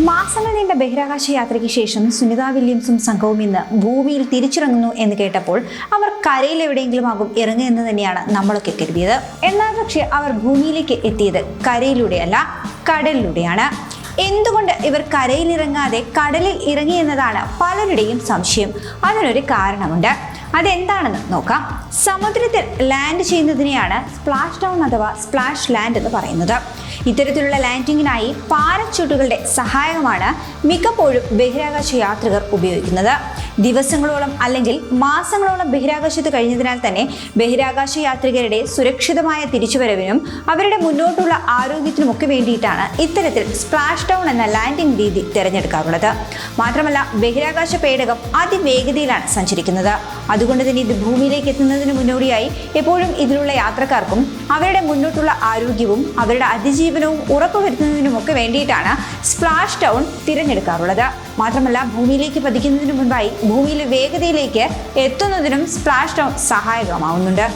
മാസങ്ങൾ നീണ്ട ബഹിരാകാശ യാത്രയ്ക്ക് ശേഷം സുനിത വില്യംസും സംഘവും ഇന്ന് ഭൂമിയിൽ തിരിച്ചിറങ്ങുന്നു എന്ന് കേട്ടപ്പോൾ അവർ കരയിൽ എവിടെയെങ്കിലും ആകും ഇറങ്ങുക എന്ന് തന്നെയാണ് നമ്മളൊക്കെ കരുതിയത്. എന്നാൽ പക്ഷേ അവർ ഭൂമിയിലേക്ക് എത്തിയത് കരയിലൂടെയല്ല കടലിലൂടെയാണ്. എന്തുകൊണ്ട് ഇവർ കരയിൽ ഇറങ്ങാതെ കടലിൽ ഇറങ്ങി എന്നതാണ് പലരുടെയും സംശയം. അതിനൊരു കാരണമുണ്ട്. അതെന്താണെന്ന് നോക്കാം. സമുദ്രത്തിൽ ലാൻഡ് ചെയ്യുന്നതിനെയാണ് സ്പ്ലാഷ് ഡൗൺ അഥവാ സ്പ്ലാഷ് ലാൻഡ് എന്ന് പറയുന്നത്. ഇത്തരത്തിലുള്ള ലാൻഡിങ്ങിനായി പാരച്യൂട്ടുകളുടെ സഹായമാണ് മിക്കപ്പോഴും ബഹിരാകാശ യാത്രികർ ഉപയോഗിക്കുന്നത്. ദിവസങ്ങളോളം അല്ലെങ്കിൽ മാസങ്ങളോളം ബഹിരാകാശത്ത് കഴിഞ്ഞതിനാൽ തന്നെ ബഹിരാകാശ യാത്രികരുടെ സുരക്ഷിതമായ തിരിച്ചുവരവിനും അവരുടെ മുന്നോട്ടുള്ള ആരോഗ്യത്തിനുമൊക്കെ വേണ്ടിയിട്ടാണ് ഇത്തരത്തിൽ സ്പ്ലാഷ് ഡൗൺ എന്ന ലാൻഡിംഗ് രീതി തിരഞ്ഞെടുക്കാറുള്ളത്. മാത്രമല്ല ബഹിരാകാശ പേടകം അതിവേഗതയിലാണ് സഞ്ചരിക്കുന്നത്. അതുകൊണ്ട് തന്നെ ഇത് ഭൂമിയിലേക്ക് എത്തുന്നതിന് മുന്നോടിയായി എപ്പോഴും ഇതിലുള്ള യാത്രക്കാർക്കും അവരുടെ മുന്നോട്ടുള്ള ആരോഗ്യവും അവരുടെ അതിജീവനവും ഉറപ്പുവരുത്തുന്നതിനുമൊക്കെ വേണ്ടിയിട്ടാണ് സ്പ്ലാഷ് ടൗൺ തിരഞ്ഞെടുക്കാറുള്ളത്. മാത്രമല്ല ഭൂമിയിലേക്ക് പതിക്കുന്നതിന് മുൻപായി ഭൂമിയിലെ വേഗതയിലേക്ക് എത്തുന്നതിനും സ്പ്ലാഷ് ടൗൺ സഹായകമാവുന്നുണ്ട്.